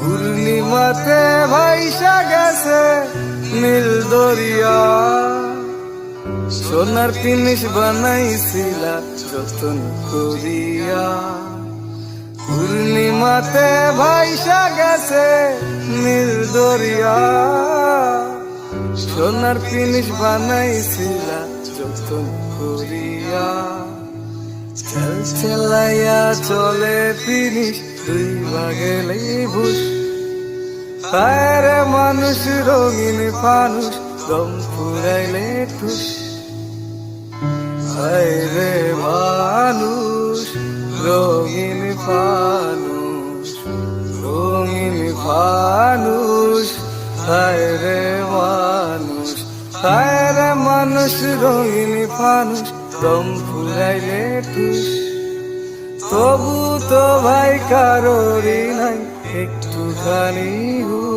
পূর্ণিমাতে ভাইসা গেছে নীল দরিয়া। সোনার জিনিস বানাইছিলা যতন করিয়া। পূর্ণিমাতে ভাইসা গেছে নীল দরিয়া। সোনার জিনিস বানাইছিলা যতন করিয়া। চল চেলাইয়া চলে ফিনিস দুই বাগেলে ভুষ তারে মানুষ, রঙিন ফানুষ দম ফুরাইলে ঠুস রে মানুষ, রঙিন ফানুষ রঙিন ফানুষ। রে মানুষ রে মানুষ, রঙিন ফানুষ দম ফুরাইলে তুষ তবু তো ভাই কারোরই নাই একটুখানি হুশ